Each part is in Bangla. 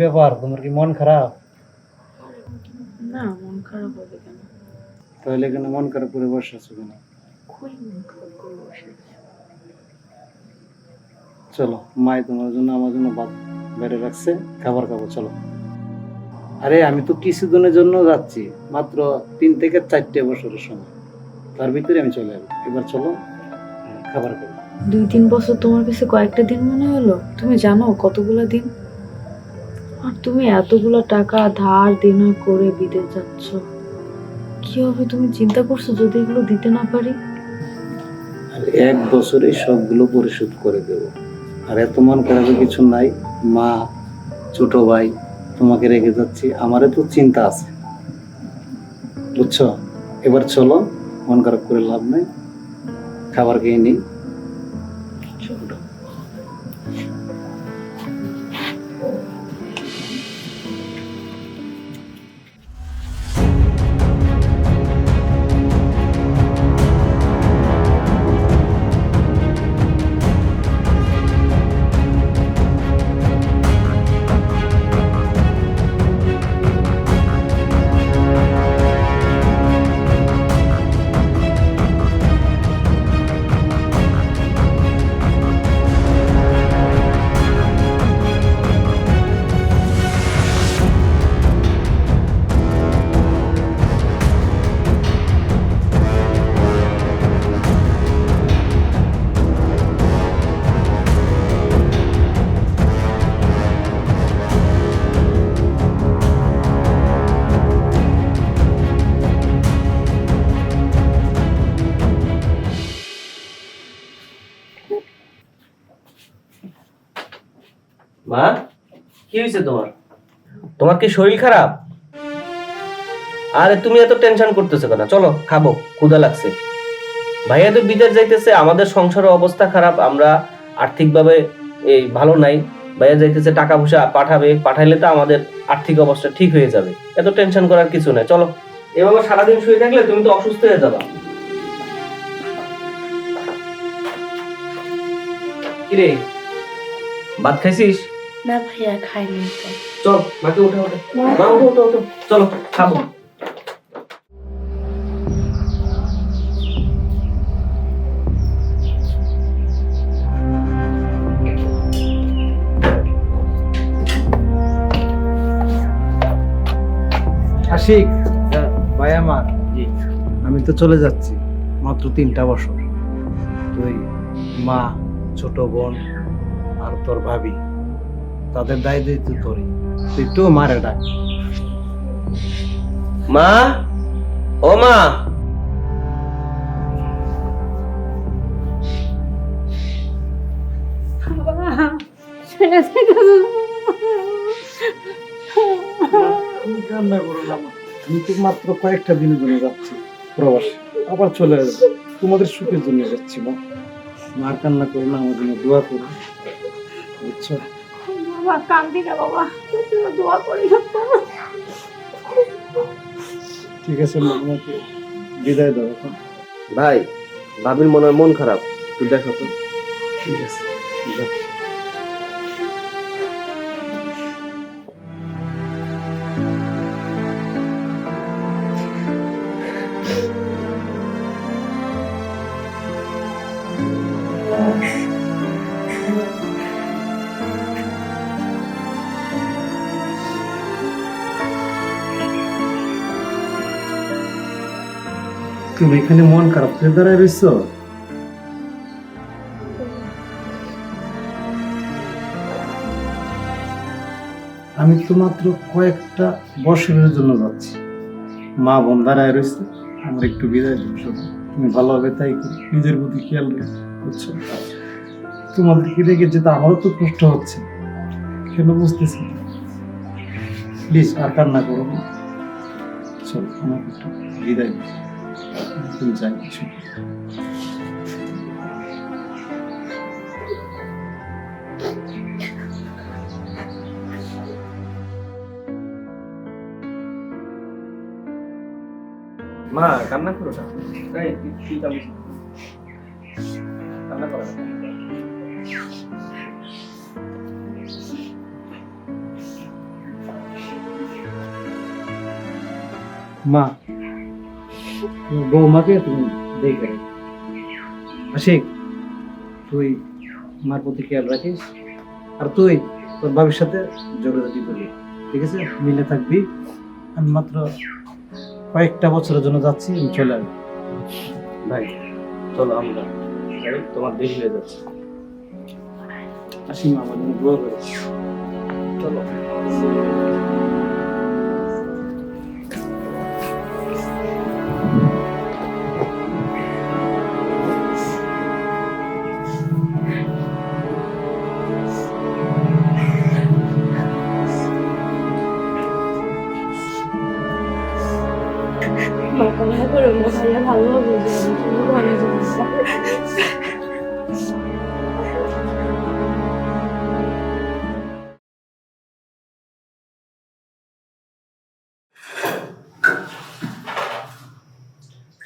ব্যাপার? তোমার কি মন খারাপ? না মন খারাপ হবে কেন? তাহলে এখানে মন খারাপ করে বসে আছো কেন? চলো মাই তোমার জন্য আমার জন্য ভাত বেড়ে রাখছে খাবার খাব চলো। আরে আমি তো কিছুদিনের জন্য যাচ্ছি মাত্র তিন থেকে চারটে বছরের সময়। তার ভিতরে আমি চলে যাব। এবার চলো খাবার খাব। দুই তিন বছর তোমার কাছে কয়েকটা দিন মনে হলো? তুমি জানো কতগুলো দিন? আর তুমি এতগুলো টাকা ধার দেনা করে বিদেশ যাচ্ছ। কি হবে তুমি চিন্তা করছ যদি এগুলো দিতে না পারি? এক বছরে সবগুলো পরিশোধ করে দেব। আর এত মন খারাপের কিছু নাই। মা, ছোট ভাই, তোমাকে রেখে যাচ্ছি। আমারও তো চিন্তা আছে। বুঝছ? এবার চলো, মন খারাপ করে লাভ নাই। খাবার খেয়ে নিই। হয়েছে তোমার? তোমার কি শরীর খারাপ? আরে, তুমি এত টেনশন করতেছো কেন? চলো, খাব, ক্ষুধা লাগছে। ভাইয়া তো বিদেশ যাইতেছে, আমাদের সংসারের অবস্থা খারাপ, আমরা আর্থিকভাবে, এই, ভালো নাই। ভাইয়া যাইতেছে, টাকা পয়সা পাঠাবে, পাঠাইলে তো আমাদের আর্থিক অবস্থা ঠিক হয়ে যাবে। এত টেনশন করার কিছু নাই, চলো। এভাবে সারাদিন শুয়ে থাকলে তুমি তো অসুস্থ হয়ে যাবা। কিরে? ভাত খাইছিস? না ভাইয়া খাইনি তো। চল মাকে উঠে উঠে। মা উঠো উঠো উঠো। চলো খাব আশিক ভাই আমার জি। আমি তো চলে যাচ্ছি মাত্র তিনটা বছর। তুই মা ছোট বোন আর তোর ভাবি। তাদের দায় দায়িত্ব তোরই তুই তো মারে ডাক। মা? ও মা? তুমি কান্না করো না আমি তো মাত্র কয়েকটা দিনের জন্য যাচ্ছি প্রবাসে। আবার চলে আসব। তোমাদের সুখের জন্য যাচ্ছি মা। মার কান্না করো না আমার জন্য দোয়া করো। বুঝছ? বাবা কান্দি না বাবা। তুমি দোয়া করি ঠিক আছে মা বিদায় দাও এখন। ভাই ভাবির মনে হয় মন খারাপ। তুই দেখো তো। ঠিক আছে। তুমি এখানে মন খারাপ করে দাঁড়ায় রয়েছো আমি তো মাত্র কয়েকটা বছরের জন্য যাচ্ছি। মা বোন দাঁড়ায় রয়েছে আমার একটু বিদায় দিন তুমি ভালোভাবে তাই। নিজের প্রতি খেয়াল বুঝছ? তোমাদেরকে রেখে যেতে আমারও তো কষ্ট হচ্ছে, কেন বুঝতেছি প্লিজ আর কান্না করো না। চলো, আমাকে একটু বিদায় দিও tulisannya Ma, karena aku rusak. Kayak nah, kita bisa. Karena kalau Ma, বৌমাকে তুমি দেখে আশিক, তুই মার প্রতি খেয়াল রাখিস আর তুই তোর বাবির সাথে যোগাযোগি করবি ঠিক আছে? মিলে থাকবি। আমি মাত্র কয়েকটা বছরের জন্য যাচ্ছি আমি চলে আসব ভাই, চলো আমরা তোমার দেরি হয়ে যাচ্ছে। আসি মা করে। চলো।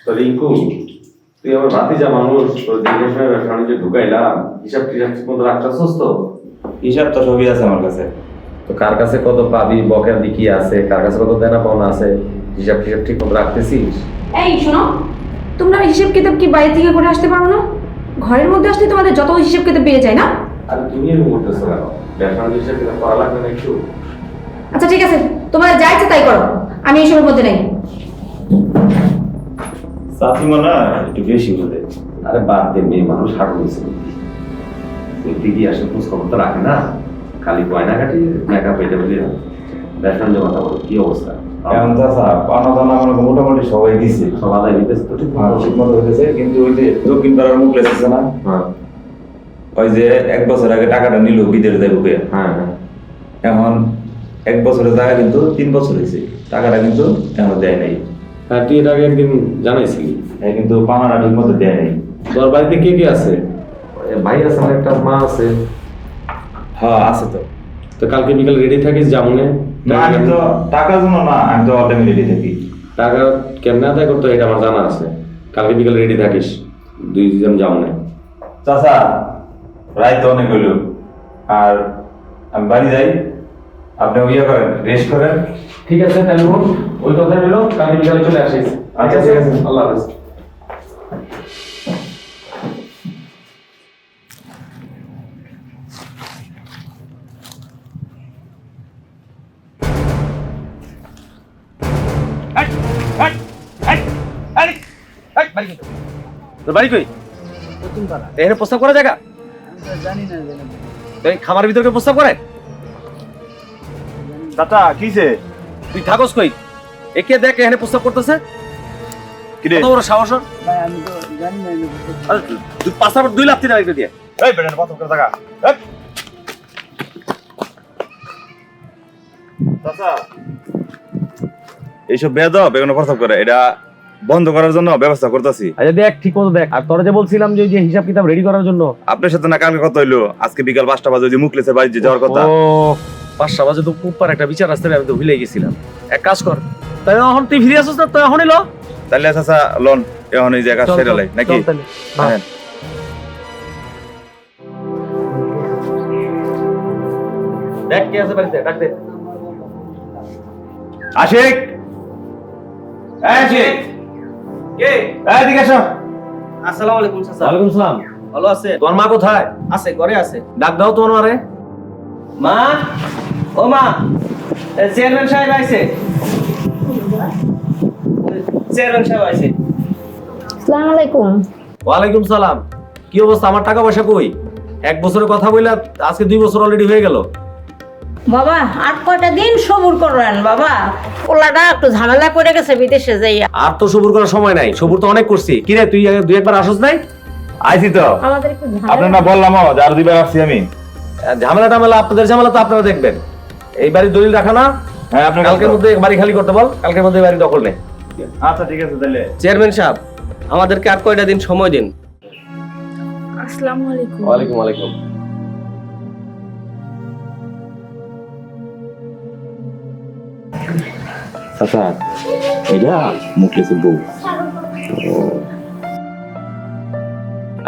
তো রিঙ্কু তুই আমার ভাতিজা মানুষ তোর দেখে শুনে ব্যবসা বাণিজ্য ঢুকাইলাম হিসাব টিসাব ঠিক মতো রাখতেছস তো? হিসাব তো সবই আছে আমার কাছে। তো কার কাছে কত পাবি বকের দিকি আছে কার কাছে কত দেনা পাওনা আছে হিসাব টিসাব ঠিক মতো রাখতেছিস? এই শোনো তোমরা হিসাব কিতাব কি বাইরে থেকে করে আসতে পারো না? ঘরের মধ্যে আসলে তোমাদের যত হিসাব কিতাব পেয়ে যায় না? আর তুমি এরকম করতেছো কেন? ব্যবসা বাণিজ্য হিসাব কিতাব করা লাগবে না একটু? আচ্ছা ঠিক আছে তোমাদের যা ইচ্ছে তাই করো আমি এইসবের মধ্যে নেই। না একটু বেশি বলে আরে বাদ দে মেয়ে মানুষ হাঁটু হয়েছে দিদি আসে খোঁজ খবর তো রাখে না। খালি গয়না কাটি মেকআপ এটা বলি বলো কি অবস্থা? এখন চাষা পানা দানা আমার মোটামুটি সবাই দিছে। নিতেছে তো ঠিক হ্যাঁ মতো হইতেছে কিন্তু ওই যে দক্ষিণ পাড়ার মুখ লেগেছে না? হ্যাঁ। ওই যে এক বছর আগে টাকাটা নিল বিদেশ যাইব হ্যাঁ হ্যাঁ। এখন এক বছরের টাকা কিন্তু তিন বছর হয়েছে টাকাটা কিন্তু এখনও দেয় নাই। হ্যাঁ তুই এর আগে একদিন জানাইছিলি। এ কিন্তু পানাটা ঠিক মতো দেয় নাই। তোর বাড়িতে কে কে আছে? ভাই আছে আমার একটা মা আছে। হ্যাঁ আছে তো। তো কালকে বিকাল রেডি থাকিস জামুনে না আমি তো টাকার জন্য না আমি তো অর্ডার রেডি থাকি। টাকা কেমনে আদায় করতে এটা আমার জানা আছে। কালকে বিকাল রেডি থাকিস। দুই জন জামুনে চাষা রায় তো অনেক হইল। আর আমি বাড়ি যাই। আপনি ইয়ে করেন রেস্ট করেন। ঠিক আছে তাহলে ওই কথা রইল কালকে বিকালে চলে আসিস আচ্ছা, ঠিক আছে। আল্লাহ হাফেজ। তোর বাড়ি কই? এখানে প্রস্তাব করা জায়গা? জানি না জানি না। এই খামার ভিতরে প্রস্তাব করে? কিসে তুই থাকস কই? একে দেখ এখানে প্রস্তাব করতেছে? কিরে কত বড় সাহস? ভাই আমি তো জানি না আরে তুই দুই লাখ তিন দিয়ে। এই কত করে টাকা এইসব বেদব এগুলো প্রস্তাব করে। এটা বন্ধ করার জন্য ব্যবস্থা করতেছি। আচ্ছা দেখ ঠিক মতো দেখ। আর তোরা যে বলছিলাম যে যে হিসাব কিতাব রেডি করার জন্য। আপনার সাথে না কালকে কত হইল। আজকে বিকাল পাঁচটা বাজে ওই যে মুখলেসের বাড়িতে যাওয়ার কথা। পাঁচটা বাজে তো খুব একটা বিচার আসতে আমি তো ভুলে গেছিলাম। এক কাজ কর তাই এখন তুই ফিরে আসছিস না তুই এখনই ল। তাহলে চাচা লন এখন এই জায়গা সেরে লাই নাকি। হ্যাঁ। দেখ কে আছে বাড়িতে ডাক দে। আশিক! আশিক! কে? এদিকে আসো। আসসালামু আলাইকুম চাচা। ওয়ালাইকুম সালাম। ভালো আছে তোমার মা কোথায়? আছে ঘরে আছে। ডাক দাও তোমার মারে। মা? ও মা চেয়ারম্যান সাহেব আইছে। চেয়ারম্যান সাহেব আইছে। আসসালামু আলাইকুম। ওয়ালাইকুম সালাম। কি অবস্থা? আমার টাকা পয়সা কই? এক বছরের কথা বললা আজকে দুই বছর অলরেডি হয়ে গেল। বাবা আর কয়টা দিন সবুর করেন বাবা? ওলাটা একটু ঝামেলা পড়ে গেছে বিদেশে যাইয়া। আর তো সবুর করার সময় নাই। সবুর তো অনেক করছি। কি রে তুই আগে দুই একবার আসস নাই? আইছি তো। আমাদের একটু আপনার না বললাম যার দিবার আসছি আমি। ঝামেলা টামেলা আপনাদের ঝামেলা তো আপনারা দেখবেন। এই বাড়ির দলিল রাখা না। হ্যাঁ আপনার কালকের মধ্যে বাড়ি খালি করতে বল। কালকের মধ্যে বাড়ি দখল নেই আচ্ছা ঠিক আছে তাহলে। চেয়ারম্যান সাহেব আমাদেরকে আর কয়টা দিন সময় দিন। আসসালামু আলাইকুম। ওয়ালাইকুম ওয়ালাইকুম চাচা এটা মুখলেসের বউ।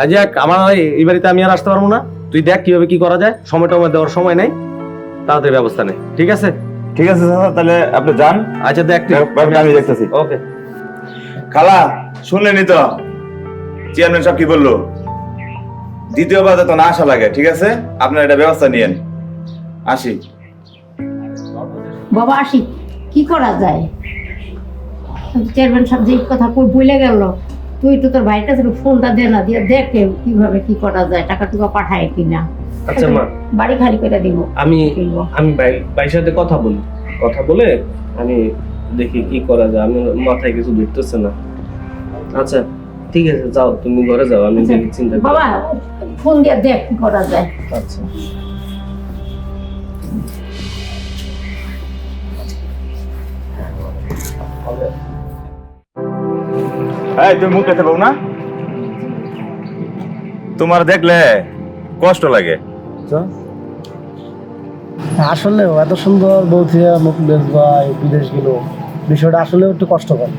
আজ আমার এই বাড়িতে আমি আর আসতে পারব না। তুই দেখ কীভাবে কি করা যায়। সময় টময় দেওয়ার সময় নেই। তাড়াতাড়ি ব্যবস্থা নেই ঠিক আছে? ঠিক আছে তাহলে আপনি যান। আচ্ছা দেখ আমি দেখতেছি। ওকে। খালা শুনলেনি তো? চেয়ারম্যান সাহেব কি বলল? দ্বিতীয়বার যাতে না আসা লাগে ঠিক আছে? আপনার এটা ব্যবস্থা নিয়েন। আসি। বাবা আসি। কি করা যায়? চেয়ারম্যান সাহেব যে কথা বলে গেল। তুই তো তোর ভাইয়ের কাছে ফোনটা দে না দিয়ে দেখে কীভাবে কি করা যায় টাকা টুকা পাঠায় কিনা। আচ্ছা মা। বাড়ি খালি করে দিব আমি। আমি ভাই ভাইয়ের সাথে কথা বলি। কথা বলে আমি দেখি কি করা যায়। আমি মাথায় কিছু ধরতেছে না। আচ্ছা ঠিক আছে যাও তুমি ঘরে যাও আমি দেখি চিন্তা বাবা ফোন দিয়ে দেখ কি করা যায়। আচ্ছা। এই তুমি মুখ দেখতে পাবো না? তোমার দেখলে কষ্ট লাগে। আসলে এত সুন্দর থেকে মুখ বেচবা বিদেশ গেল। বিষয়টা আসলে একটু কষ্টকর।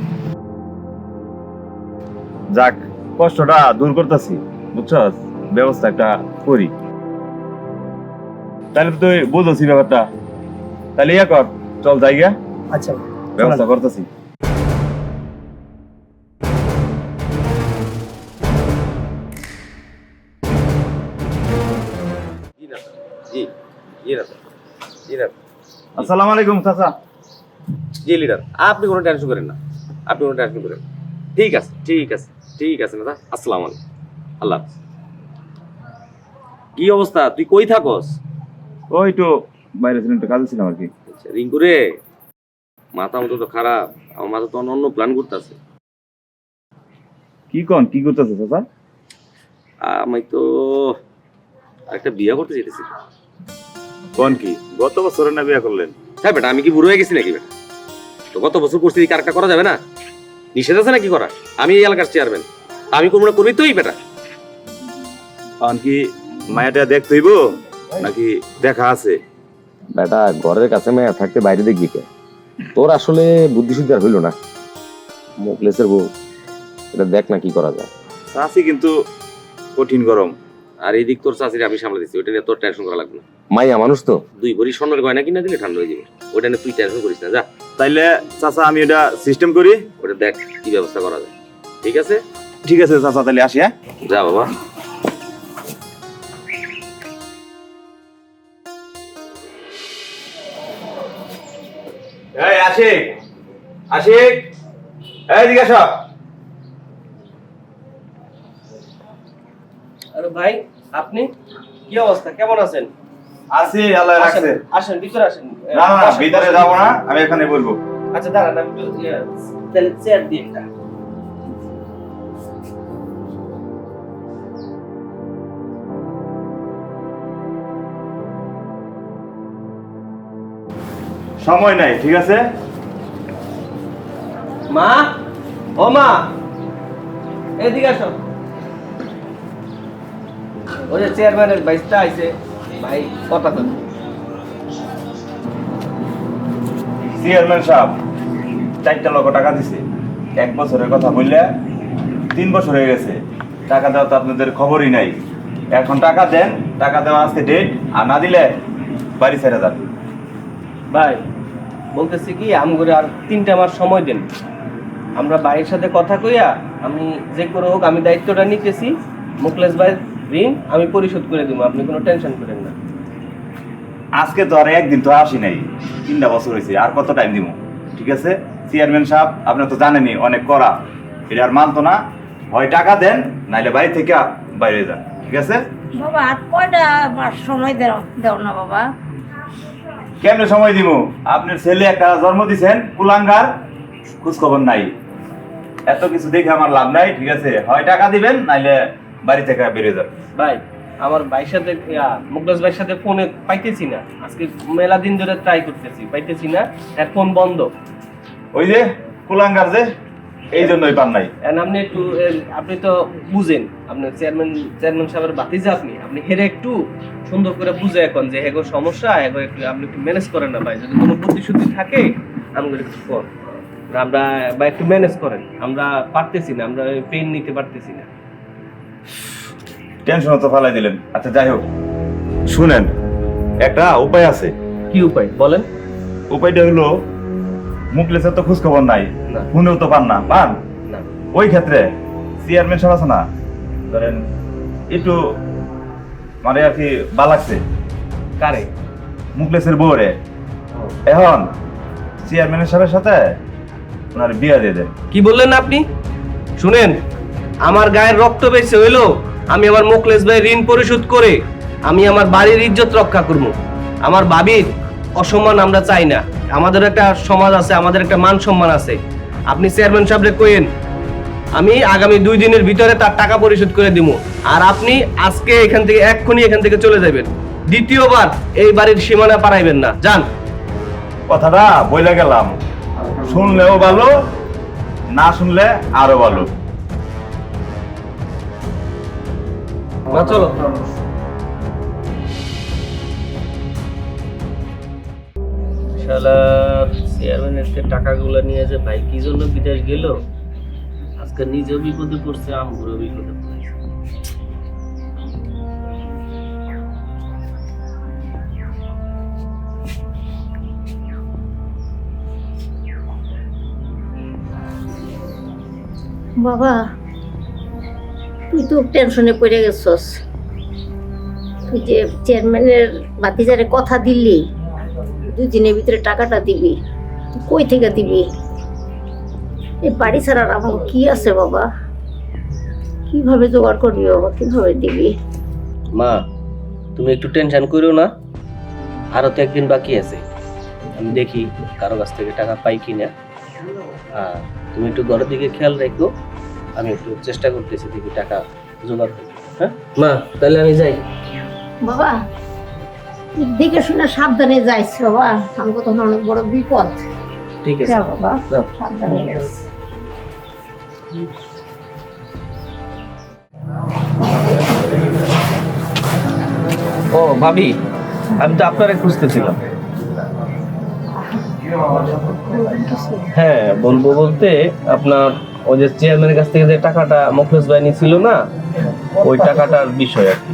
যাক কষ্টটা দূর করতেছি বুঝছস? ব্যবস্থা একটা করি। তাহলে তুই বুঝছি ব্যাপারটা। তাহলে ইয়া কর চল যাই আচ্ছা। ব্যবস্থা করতেছি। আসসালামু আলাইকুম চাচা। জি লিডার। আপনি কোনো টেনশন করেন না। আপনি কোনো টেনশন করেন ঠিক আছে ঠিক আছে ঠিক আছে দাদা আসসালামু আলাইকুম। আল্লাহ কি অবস্থা? তুই কই থাকস? ওই তো বাইরে ছিলাম একটু কাজে ছিলাম আর কি। আচ্ছা, রিঙ্কু রে। মাথা মতো তো খারাপ। আমার মাথা তো অন্য প্ল্যান করতেছে। কি কন কি করতেছে চাচা? আমি তো একটা বিয়ে করতে যেতেছি কোন কি? গত বছরে না বিয়ে করলেন? হ্যাঁ বেটা আমি কি বুড়ো হয়ে গেছি নাকি বেটা? তো গত বছর করছি কি আরেকটা করা যাবে না? নিষেধ আছে নাকি করা আমি এই এলাকার চেয়ারম্যান আমি কোনো না করবি তোই বেটা? কারণ কি মায়াটা দেখতে হইব? নাকি দেখা আছে? বেটা ঘরের কাছে মেয়ে থাকতে বাইরে দেখবি কে? তোর আসলে বুদ্ধি শুদ্ধি আর হইল না। মুখলেসের বউ এটা দেখ না কি করা যায়। চাষি কিন্তু কঠিন গরম। আর এই দিক তোর চাষির আমি সামলে দিচ্ছি ওইটা নিয়ে তোর টেনশন করা লাগবে না। মাইয়া মানুষ তো। দুই ভরি স্বর্ণের গয়না কিনা দিলে ঠান্ডা হয়ে যাবে। ওইটা নিয়ে তুই টেনশন করিস না যা। তাইলে চাচা আমি এটা সিস্টেম করি। ওটা দেখ কি ব্যবস্থা করা যায়। ঠিক আছে? ঠিক আছে চাচা তাহলে আসি হ্যাঁ? যা বাবা। এই আশিক আশিক এই জিজ্ঞাস আরে ভাই আপনি? কি অবস্থা? কেমন আছেন? আসি আল্লাহ রাখছে। আসেন, ভিতরে আসেন। না না ভিতরে যাব না আমি এখানে বলব। আচ্ছা দাঁড়ান আমি ইয়ে, তাহলে চেয়ার দিয়ে একটা। সময় নাই ঠিক আছে? মা ও মা এদিকে আসো। ওই যে চেয়ারম্যানের বাইসটা আইছে। ভাই কথা তো চেয়ারম্যান সাহেব চারটা লক্ষ টাকা দিছে। এক বছরের কথা বললে তিন বছর হয়ে গেছে। টাকা দেওয়া তো আপনাদের খবরই নাই। এখন টাকা দেন টাকা দেওয়া আজকে ডেট আর না দিলে বাড়ি ছেড়ে যান। ভাই বলতেছি কি আমগরে আর তিনটা মাস সময় দেন। আমরা ভাইয়ের সাথে কথা কইয়া আমি যে করে হোক আমি দায়িত্বটা নিতেছি। মুকলেশ ভাই ঋণ আমি পরিশোধ করে দিব আপনি কোনো টেনশন করেন না। আজকে তো আর একদিন তো আসি নাই তিনটা বছর হয়েছে আর কত টাইম দিব ঠিক আছে? চেয়ারম্যান সাহেব আপনি তো জানেনই অনেক করা এটা আর মানতো না। হয় টাকা দেন নাইলে বাড়ি থেকে বাইরে যান ঠিক আছে? বাবা আর কয়টা মাস সময় দাও দাও না বাবা? কেমনে সময় দিব আপনার ছেলে একটা জন্ম দিছেন কুলাঙ্গার খোঁজ খবর নাই। এত কিছু দেখে আমার লাভ নাই ঠিক আছে? হয় টাকা দিবেন নাইলে বাড়ি থেকে বেরিয়ে যান ভাই আমার ভাইয়ের সাথে মুকলেশ ভাইয়ের সাথে ফোনে পাইতেছি না। আজকে মেলা দিন ধরে ট্রাই করতেছি পাইতেছি না। আর ফোন বন্ধ। ওই যে কুলাঙ্গার যে এই জন্যই পান নাই। আপনি একটু আপনি তো বুঝেন আপনার চেয়ারম্যান চেয়ারম্যান সাহেবের বাতিজা আপনি। আপনি হেরে একটু সুন্দর করে বুঝে এখন যে হেগো সমস্যা হেগো একটু আপনি একটু ম্যানেজ করেন না ভাই। যদি কোনো শুদ্ধি থাকে আমাদের একটু কর আমরা বা একটু ম্যানেজ করেন। আমরা পারতেছি না আমরা পেন নিতে পারতেছি না। টেনশন তো ফেলাই দিলেন। আচ্ছা যাই হোক। শুনেন একটা উপায় আছে। কি উপায়? বলেন। উপায়টা হলো মুখলেসের তো খোঁজ খবর নাই। না। ফোনেও তো পান না। পান? ওই ক্ষেত্রে চেয়ারম্যান সাহেব আছে না? ধরেন একটু মানে আর কি বা লাগছে। কারে? মুখলেসের বউরে। এখন চেয়ারম্যানের সাহেবের সাথে ওনার বিয়া দিয়ে দেন। কি বললেন আপনি? শুনেন আমার গায়ের রক্ত বেঁচে হইল, আমি আমার মোকলেস ভাই ঋণ পরিশোধ করে আমি আমার বাড়ির ইজ্জত রক্ষা করব। আমার বাবির অসম্মান আমরা চাই না। আমাদের একটা সমাজ আছে, আমাদের একটা মান সম্মান আছে। আপনি চেয়ারম্যান সাহেবরে কইেন, আমি আগামী দুই দিনের ভিতরে তার টাকা পরিশোধ করে দিব আর আপনি আজকে এখান থেকে, এক্ষুনি এখান থেকে চলে যাবেন দ্বিতীয়বার এই বাড়ির সীমানা পারাইবেন না। যান। কথাটা বইলে গেলাম। শুনলেও ভালো, না শুনলে আরও ভালো। না চলো। শালার চেয়ারম্যানের থেকে টাকাগুলো নিয়ে যে ভাই কি জন্য বিদেশ গেল? আজকে নিজেও বিপদে পড়ছে, আমগুলো বিপদে পড়েছে। বাবা তুই তো টেনশনে পড়ে গেছস। তুই যে চেয়ারম্যানের বাতিজারে কথা দিলি, দুই দিনের ভিতরে টাকাটা দিবি কই থেকে দিবি? এই বাড়ি ছাড়ার আমার কি আছে বাবা? কীভাবে জোগাড় করবি বাবা? কীভাবে দিবি? মা, তুমি একটু টেনশন করো না। আরও তো একদিন বাকি আছে। আমি দেখি কারও কাছ থেকে টাকা পাই কিনা। তুমি একটু ঘরের দিকে খেয়াল রাখো। আমি একটু চেষ্টা করতেছি দেখি টাকা জোগাড় করি হ্যাঁ? মা তাহলে আমি যাই। বাবা দেখে শুনে সাবধানে যাইস বাবা। আমাকে তখন অনেক বড় বিপদ। ঠিক আছে। বাবা সাবধানে যাইস ও ভাবি আমি তো আপনারে খুঁজতেছিলাম। হ্যাঁ বলব বলতে আপনার ওই যে চেয়ারম্যানের কাছ থেকে যে টাকাটা মুখলেস ভাই নিছিল না ওই টাকাটার বিষয় আর কি।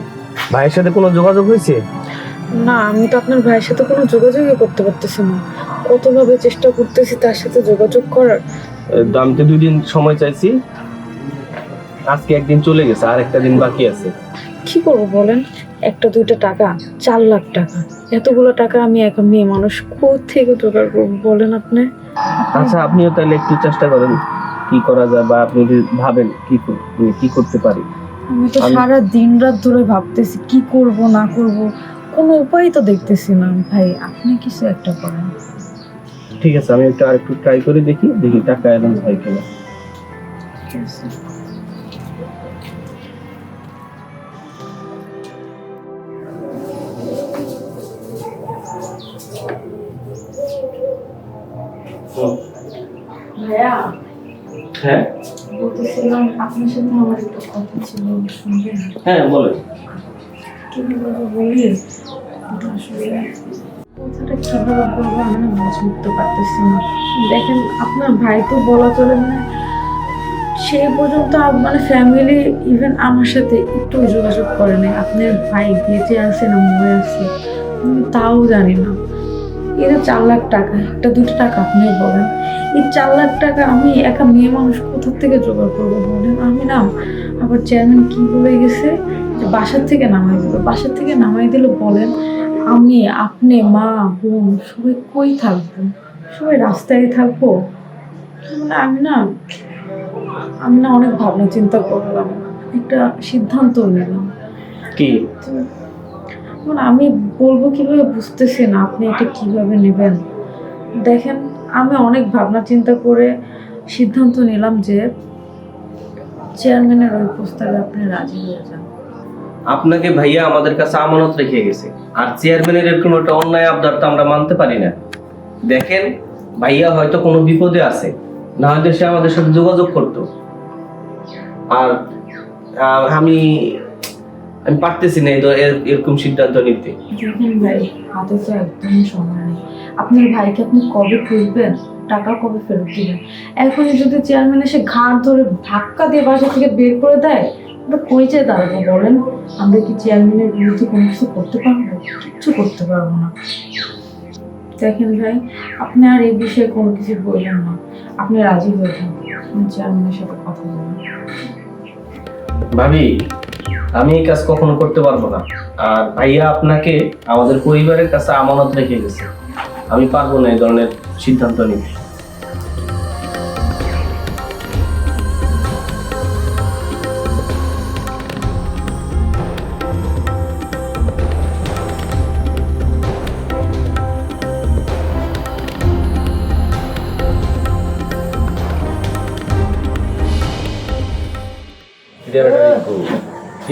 ভাইয়ের সাথে কোনো যোগাযোগ হয়েছে? না আমি তো আপনার ভাইয়ের সাথে কোনো যোগাযোগই করতে পারতেছি না। কতভাবে চেষ্টা করতেছি তার সাথে যোগাযোগ করার? তো আমি তো দুই দিন সময় চাইছি। আজকে একদিন চলে গেছে আর একটা দিন বাকি আছে। কি করব বলেন? একটা দুইটা টাকা চার লাখ টাকা। এতগুলো টাকা আমি একা মেয়ে মানুষ থেকে জোগাড় করব বলেন আপনি? আচ্ছা আপনিও তাহলে একটু চেষ্টা করেন। কি করা যায় বা আপনি যদি ভাবেন কি কি করতে পারি। আমি তো সারা দিন রাত ধরে ভাবতেছি কি করব না করব। কোনো উপায় তো দেখতেছি না। ভাই আপনি কিছু একটা করেন। ঠিক আছে আমি একটু আরেকটু ট্রাই করে দেখি দেখি টাকা অ্যারেঞ্জ হয় কিনা। ভাইয়া আপনার সাথে আমার একটা কথা ছিল শুনবেন? হ্যাঁ বলেন। কীভাবে বলি? আসলে কথাটা কীভাবে বলব আমি বুঝে উঠতে পারতেছি না। দেখেন আপনার ভাই তো বলা চলে মানে সেই পর্যন্ত মানে ফ্যামিলি ইভেন আমার সাথে একটু যোগাযোগ করে নাই। আপনার ভাই বেঁচে আছে না মরে আছে তাও জানি না। এটা চার লাখ টাকা। একটা দুটো টাকা আপনি বলেন। এই চার লাখ টাকা আমি একা মেয়ে মানুষ কোথা থেকে জোগাড় করব বলেন? আমি না আবার চেয়ারম্যান কি বলে গেছে? যে বাসার থেকে নামাই দিল। বাসার থেকে নামাই দিল বলেন আমি আপনি মা বোন সবাই কই থাকব? সবাই রাস্তায় থাকব? মানে আমি না আমি না অনেক ভাবনা চিন্তা করলাম। একটা সিদ্ধান্ত নিলাম। কি? এখন আমি বলব কীভাবে বুঝতেছি না আপনি এটা কীভাবে নেবেন? দেখেন, আমি অনেক ভাবনা চিন্তা করে সিদ্ধান্ত নিলাম যে চেয়ারম্যানের ওই প্রস্তাবে আপনি রাজি হয়ে যান। আপনাকে ভাইয়া আমাদের কাছে আমানত রেখে গেছে। আর চেয়ারম্যানের এরকম একটা অন্যায় আবদার তো আমরা মানতে পারি না। দেখেন, ভাইয়া হয়তো কোনো বিপদে আছে, না হয়তো সে আমাদের সাথে যোগাযোগ করতো। আর আমি আমি পারতেছি না এরকম সিদ্ধান্ত নিতে। দেখেন ভাই হাতে তো একদমই সময় নেই। আপনার ভাইকে আপনি কবে খুঁজবেন টাকা কবে ফেরত দিবেন? এখনই যদি চেয়ারম্যান এসে ঘাট ধরে ধাক্কা দিয়ে বাসা থেকে বের করে দেয় আমরা কই যে দাঁড়াবো বলেন? আমরা কি চেয়ারম্যানের বিরুদ্ধে কোনো কিছু করতে পারব? কিচ্ছু করতে পারব না। দেখেন ভাই আপনি আর এই বিষয়ে কোনো কিছু বললেন না। আপনি রাজি হয়ে যান। আমি চেয়ারম্যানের সাথে কথা বলব। ভাবি আমি এই কাজ কখনো করতে পারব না। আর ভাইয়া আপনাকে আমাদের পরিবারের কাছে আমানত রেখে গেছে। আমি পারব না এই ধরনের সিদ্ধান্ত নিতে।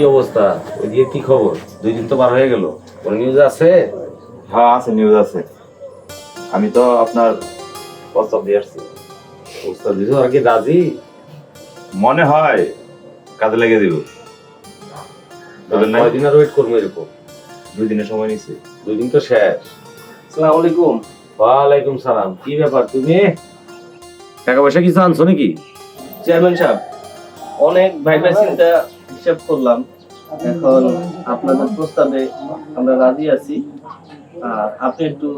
কি অবস্থা? ওইদিকে কি খবর? দুই দিন তো পার হয়ে গেল। কোন নিউজ আছে? হ্যাঁ আছে নিউজ আছে। আমি তো আপনার প্রস্তাব দিয়ে আসছি। উস্তাদ দিছো? আর কি রাজি? মনে হয় কাজে লেগে দিব? কয়দিন আর ওয়েট করব এরকম? দুই দিনের সময় নিছি। দুই দিন তো শেষ। আসসালামু আলাইকুম। ওয়ালাইকুম সালাম। কি ব্যাপার তুমি? টাকা পয়সা কিছু আনছো নাকি? চেয়ারম্যান সাহেব। অনেক ভাইবা চিন্তা হিসাব করলাম। এখন আপনাদের প্রস্তাবে আমরা রাজি আছি। আর আপনি একটু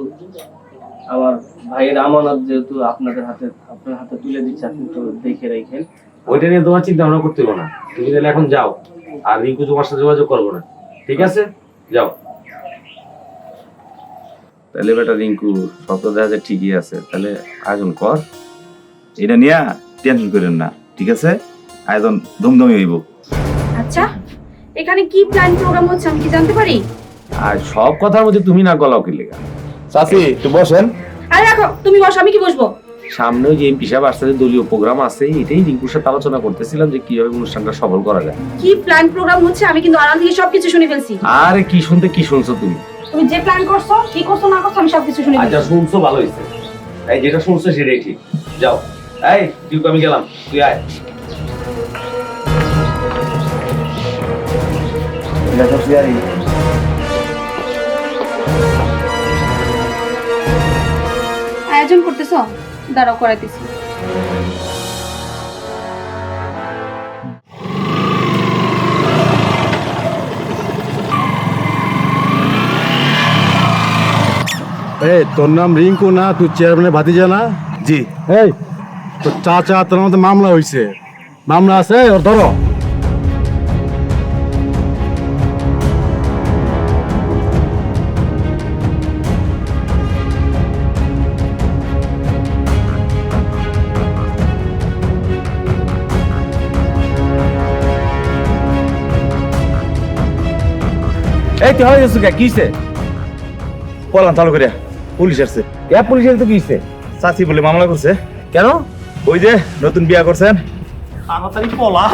আমার ভাইয়ের আমানত যেহেতু আপনাদের হাতে আপনার হাতে তুলে দিচ্ছে আপনি একটু দেখে রাখেন। ওইটা নিয়ে তোমার চিন্তা ভাবনা করতে হবে না। তুমি তাহলে এখন যাও আর রিঙ্কু তোমার সাথে যোগাযোগ করব না। ঠিক আছে? যাও। তাহলে বেটা রিঙ্কু সব তো দেখা যায় ঠিকই আছে। তাহলে আয়োজন কর। এটা নিয়ে টেনশন করেন না। ঠিক আছে? আয়োজন ধুমধুমি হইব। আচ্ছা এখানে কি প্ল্যান প্রোগ্রাম হচ্ছে আমি কি জানতে পারি? আর সব কথার মধ্যে তুমি না গলাও কি লেগা? চাচি একটু বসেন। আরে রাখো তুমি বসো আমি কি বসবো? সামনে যে এমপি সাহেব আসতে দলীয় প্রোগ্রাম আছে এটাই রিঙ্কুর সাথে আলোচনা করতেছিলাম যে কীভাবে অনুষ্ঠানটা সফল করা যায়। কি প্ল্যান প্রোগ্রাম হচ্ছে? আমি কিন্তু আড়াল থেকে সবকিছু শুনে ফেলছি। আরে কি শুনতে কি শুনছো তুমি? তুমি যে প্ল্যান করছ কি করছ না করছ আমি সবকিছু শুনে আচ্ছা শুনছো ভালো হয়েছে। এই যেটা শুনছো সেটাই ঠিক। যাও। এই তুই আমি গেলাম। তুই আয়। আয়োজন করতেছো দাঁড়াও করাইতেছি এই তোর নাম রিঙ্কু না? তুই চেয়ারম্যানের ভাতিজা না? জি। এই তোর চাচা তোর মধ্যে মামলা হয়েছে মামলা আছে? ওর ধরো। এই তো হয়ে গেছো কে কিছে পলান চালু করে পুলিশ আসছে। এ পুলিশ তো কিছে চাচি বলে মামলা করছে। কেন? ওই যে নতুন বিয়া করছেন। তাড়াতাড়ি পলা।